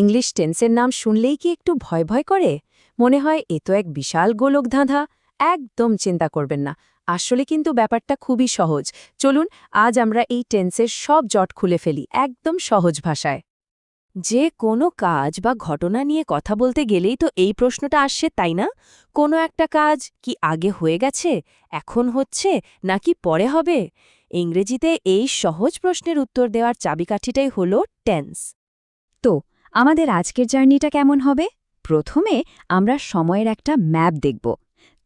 English টেন্সের নাম শুনলেই কি একটু ভয় ভয় করে? মনে হয় এ তো এক বিশাল গোলক ধাঁধা একদম চিন্তা করবেন না। আসলে কিন্তু ব্যাপারটা খুবই সহজ। চলুন, আজ আমরা এই টেন্সের সব জট খুলে ফেলি, একদম সহজ ভাষায়। যে কোনো কাজ বা ঘটনা নিয়ে কথা বলতে গেলেই তো এই প্রশ্নটা আসছে তাই না? কোনো একটা কাজ কি আগে হয়ে গেছে, এখন হচ্ছে, নাকি পরে হবে? ইংরেজিতে এই সহজ প্রশ্নের উত্তর দেওয়ার চাবিকাঠিটাই হল টেন্স। তো আমাদের আজকের জার্নিটা কেমন হবে? প্রথমে আমরা সময়ের একটা ম্যাপ দেখব।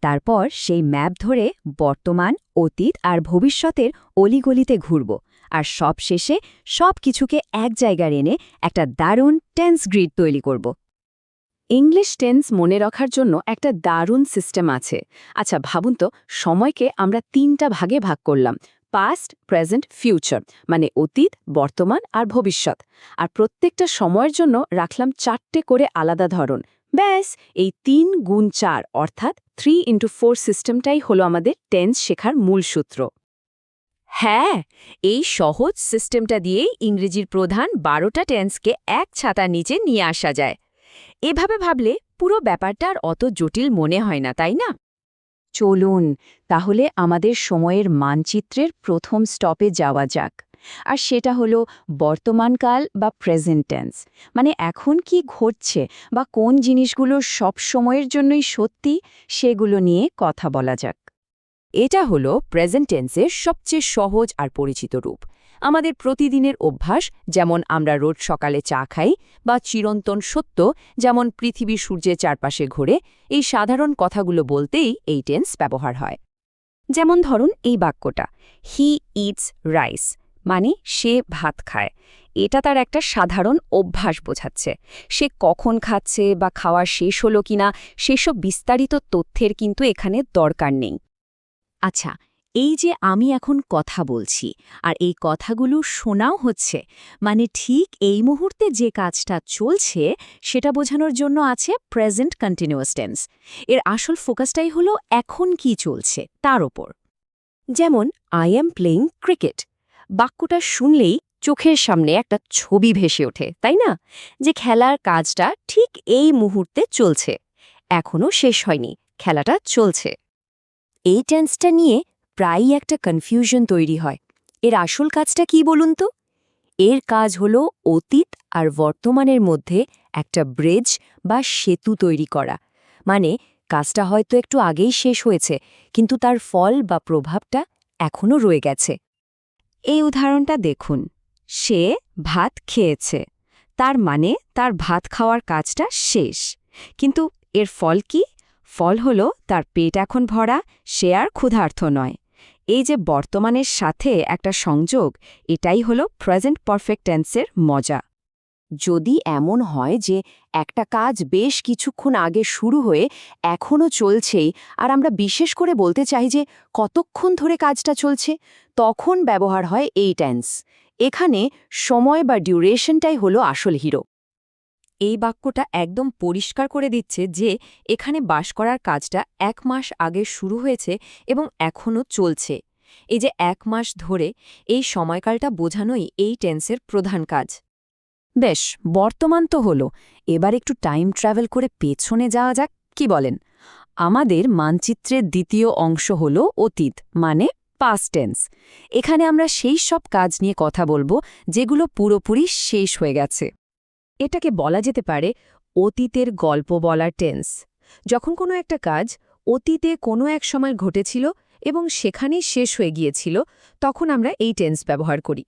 তারপর সেই ম্যাপ ধরে বর্তমান, অতীত আর ভবিষ্যতের অলিগলিতে ঘুরব আর সব শেষে সব কিছুকে এক জায়গায় এনে একটা দারুণ টেন্স গ্রিড তৈরি করব। ইংলিশ টেন্স মনে রাখার জন্য একটা দারুণ সিস্টেম আছে। আচ্ছা ভাবুন তো, সময়কে আমরা তিনটা ভাগে ভাগ করলাম। পাস্ট প্রেজেন্ট ফিউচার মানে অতীত, বর্তমান আর ভবিষ্যৎ। আর প্রত্যেকটা সময়ের জন্য রাখলাম চারটে করে আলাদা ধরন। ব্যাস, এই তিন গুণ চার, অর্থাৎ থ্রি ইন্টু ফোর সিস্টেমটাই হলো আমাদের টেন্স শেখার মূল সূত্র। হ্যাঁ এই সহজ সিস্টেমটা দিয়েই ইংরেজির প্রধান বারোটা টেন্সকে এক ছাতার নিচে নিয়ে আসা যায়। এভাবে ভাবলে পুরো ব্যাপারটা আর অত জটিল মনে হয় না, তাই না? চলুন, তাহলে আমাদের সময়ের মানচিত্রের প্রথম স্টপে যাওয়া যাক। আর সেটা হলো বর্তমানকাল বা প্রেজেন্ট টেন্স মানে এখন কি ঘটছে বা কোন জিনিসগুলো সব সময়ের জন্যই সত্যি, সেগুলো নিয়ে কথা বলা যাক। এটা হলো প্রেজেন্ট টেন্সের সবচেয়ে সহজ আর পরিচিত রূপ। আমাদের প্রতিদিনের অভ্যাস, যেমন আমরা রোজ সকালে চা খাই বা চিরন্তন সত্য, যেমন পৃথিবী সূর্যের চারপাশে ঘোরে, এই সাধারণ কথাগুলো বলতেই এই টেন্স ব্যবহার হয়। যেমন ধরুন এই বাক্যটা হি ইটস রাইস মানে সে ভাত খায়। এটা তার একটা সাধারণ অভ্যাস বোঝাচ্ছে। সে কখন খাচ্ছে বা খাওয়া শেষ হলো কিনা, সেসব বিস্তারিত তথ্যের কিন্তু এখানে দরকার নেই। আচ্ছা এই যে আমি এখন কথা বলছি, আর এই কথাগুলো শোনাও হচ্ছে মানে ঠিক এই মুহূর্তে যে কাজটা চলছে, সেটা বোঝানোর জন্য আছে প্রেজেন্ট কন্টিনিউয়াস টেন্স এর আসল ফোকাসটাই হলো এখন কি চলছে, তার ওপর। যেমন আই এম প্লেইং ক্রিকেট বাক্যটা শুনলেই চোখের সামনে একটা ছবি ভেসে ওঠে, তাই না? যে খেলার কাজটা ঠিক এই মুহূর্তে চলছে এখনও শেষ হয়নি, খেলাটা চলছে। এই টেন্সটা নিয়ে প্রায়ই একটা কনফিউশন তৈরি হয়। এর আসল কাজটা কি বলুন তো? এর কাজ হল অতীত আর বর্তমানের মধ্যে একটা ব্রিজ বা সেতু তৈরি করা। মানে কাজটা হয়তো একটু আগেই শেষ হয়েছে, কিন্তু তার ফল বা প্রভাবটা এখনও রয়ে গেছে। এই উদাহরণটা দেখুন। সে ভাত খেয়েছে। তার মানে তার ভাত খাওয়ার কাজটা শেষ। কিন্তু এর ফল কি? ফল হল তার পেট এখন ভরা, সে আর ক্ষুধার্থ নয়। এই যে বর্তমানের সাথে একটা সংযোগ, এটাই হলো প্রেজেন্ট পারফেক্ট টেন্সের মজা। যদি এমন হয় যে একটা কাজ বেশ কিছুক্ষণ আগে শুরু হয়ে এখনও চলছেই, আর আমরা বিশেষ করে বলতে চাই যে কতক্ষণ ধরে কাজটা চলছে, তখন ব্যবহার হয় এই টেন্স এখানে সময় বা ডিউরেশনটাই হলো আসল হিরো এই বাক্যটা একদম পরিষ্কার করে দিচ্ছে যে এখানে বাস করার কাজটা এক মাস আগে শুরু হয়েছে এবং এখনও চলছে। এই যে এক মাস ধরে এই সময়কালটা বোঝানোই এই টেন্সের প্রধান কাজ। বেশ, বর্তমান তো হলো। এবার একটু টাইম ট্রাভেল করে পেছনে যাওয়া যাক, কি বলেন? আমাদের মানচিত্রের দ্বিতীয় অংশ হল অতীত মানে পাস্ট টেন্স এখানে আমরা সেই সব কাজ নিয়ে কথা বলব, যেগুলো পুরোপুরি শেষ হয়ে গেছে। এটাকে বলা যেতে পারে অতীতের গল্প বলার টেন্স। যখন কোনো একটা কাজ অতীতে কোনো এক সময় ঘটেছিল এবং সেখানেই শেষ হয়ে গিয়েছিল, তখন আমরা এই টেন্স ব্যবহার করি।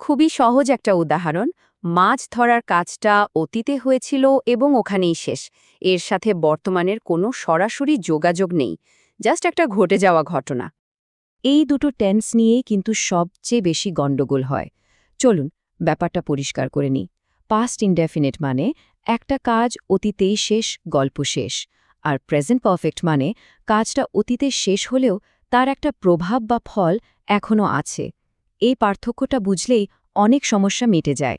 খুবই সহজ একটা উদাহরণ, মাছ ধরার কাজটা অতীতে হয়েছিল এবং ওখানেই শেষ। এর সাথে বর্তমানের কোনো সরাসরি যোগাযোগ নেই, জাস্ট একটা ঘটে যাওয়া ঘটনা। এই দুটো টেন্স নিয়েই কিন্তু সবচেয়ে বেশি গণ্ডগোল হয়। চলুন, ব্যাপারটা পরিষ্কার করে নিই। পাস্ট ইনডেফিনিট মানে একটা কাজ অতীতেই শেষ, গল্প শেষ। আর প্রেজেন্ট পারফেক্ট মানে কাজটা অতীতে শেষ হলেও তার একটা প্রভাব বা ফল এখনও আছে। এই পার্থক্যটা বুঝলেই অনেক সমস্যা মিটে যায়।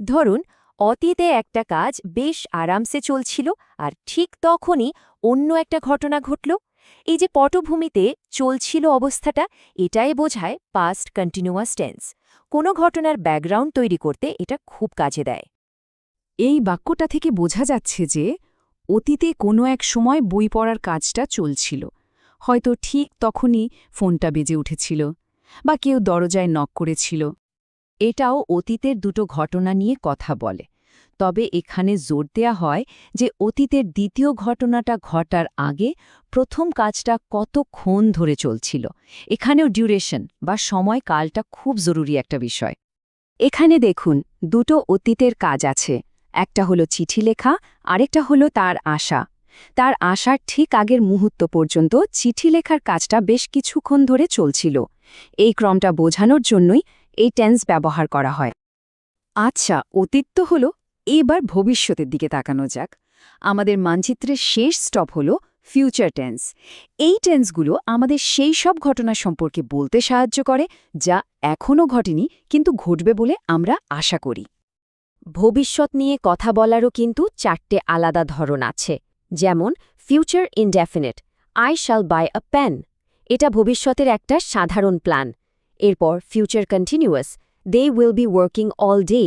ধরুন, অতীতে একটা কাজ বেশ আরামসে চলছিল আর ঠিক তখনই অন্য একটা ঘটনা ঘটল। এই যে পটভূমিতে চলছিল অবস্থাটা, এটাই বোঝায় পাস্ট কন্টিনিউয়াস টেন্স কোনো ঘটনার ব্যাকগ্রাউন্ড তৈরি করতে এটা খুব কাজে দেয়। এই বাক্যটা থেকে বোঝা যাচ্ছে যে অতীতে কোনো এক সময় বই পড়ার কাজটা চলছিল। হয়তো ঠিক তখনই ফোনটা বেজে উঠেছিল বা কেউ দরজায় নক করেছিল। এটাও অতীতের দুটো ঘটনা নিয়ে কথা বলে। তবে এখানে জোর দেয়া হয় যে অতীতের দ্বিতীয় ঘটনাটা ঘটার আগে প্রথম কাজটা কতক্ষণ ধরে চলছিল। এখানেও ডিউরেশন বা সময়কালটা খুব জরুরি একটা বিষয়। এখানে দেখুন, দুটো অতীতের কাজ আছে। একটা হলো চিঠি লেখা, আরেকটা হলো তার আশা। তার আশার ঠিক আগের মুহূর্ত পর্যন্ত চিঠি লেখার কাজটা বেশ কিছুক্ষণ ধরে চলছিল। এই ক্রমটা বোঝানোর জন্যই এই টেন্স ব্যবহার করা হয়। আচ্ছা অতীত তো হল এবার ভবিষ্যতের দিকে তাকানো যাক। আমাদের মানচিত্রের শেষ স্টপ হল ফিউচার টেন্স এই টেন্সগুলো আমাদের সেই সব ঘটনা সম্পর্কে বলতে সাহায্য করে, যা এখনও ঘটেনি, কিন্তু ঘটবে বলে আমরা আশা করি। ভবিষ্যৎ নিয়ে কথা বলারও কিন্তু চারটে আলাদা ধরন আছে, যেমন future indefinite I shall buy a pen এটা ভবিষ্যতের একটা সাধারণ প্ল্যান এরপর future continuous they will be working all day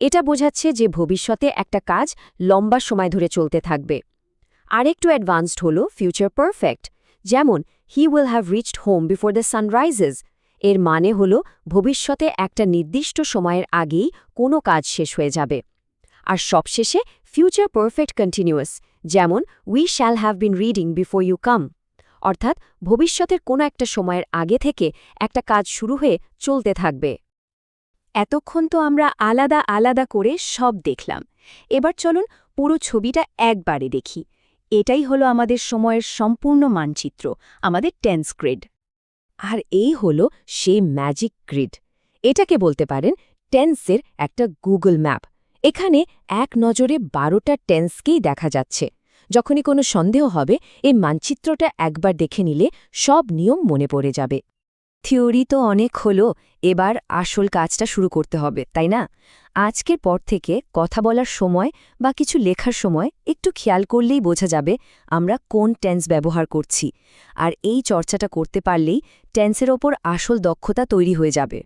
এটা বোঝাচ্ছে যে ভবিষ্যতে একটা কাজ লম্বা সময় ধরে চলতে থাকবে। আরেকটু অ্যাডভান্সড হল ফিউচার পারফেক্ট যেমন he will have reached home before the sun rises এর মানে হল ভবিষ্যতে একটা নির্দিষ্ট সময়ের আগেই কোনো কাজ শেষ হয়ে যাবে। আর সবশেষে ফিউচার পারফেক্ট কন্টিনিউয়াস যেমন we shall have been reading before you come অর্থাৎ ভবিষ্যতের কোনো একটা সময়ের আগে থেকে একটা কাজ শুরু হয়ে চলতে থাকবে। এতক্ষণ তো আমরা আলাদা আলাদা করে সব দেখলাম। এবার চলুন পুরো ছবিটা একবারে দেখি। এটাই হলো আমাদের সময়ের সম্পূর্ণ মানচিত্র, আমাদের টেন্স গ্রিড। আর এই হলো সে ম্যাজিক গ্রিড। এটাকে বলতে পারেন টেন্সের একটা গুগল ম্যাপ। এখানে এক নজরে বারোটা টেন্সকেই দেখা যাচ্ছে। যখনই কোনো সন্দেহ হবে, এই মানচিত্রটা একবার দেখে নিলে সব নিয়ম মনে পড়ে যাবে। থিওরি তো অনেক হলো, এবার আসল কাজটা শুরু করতে হবে, তাই না? আজকের পর থেকে কথা বলার সময় বা কিছু লেখার সময় একটু খেয়াল করলেই বোঝা যাবে আমরা কোন টেন্স ব্যবহার করছি। আর এই চর্চাটা করতে পারলেই টেন্সের ওপর আসল দক্ষতা তৈরি হয়ে যাবে।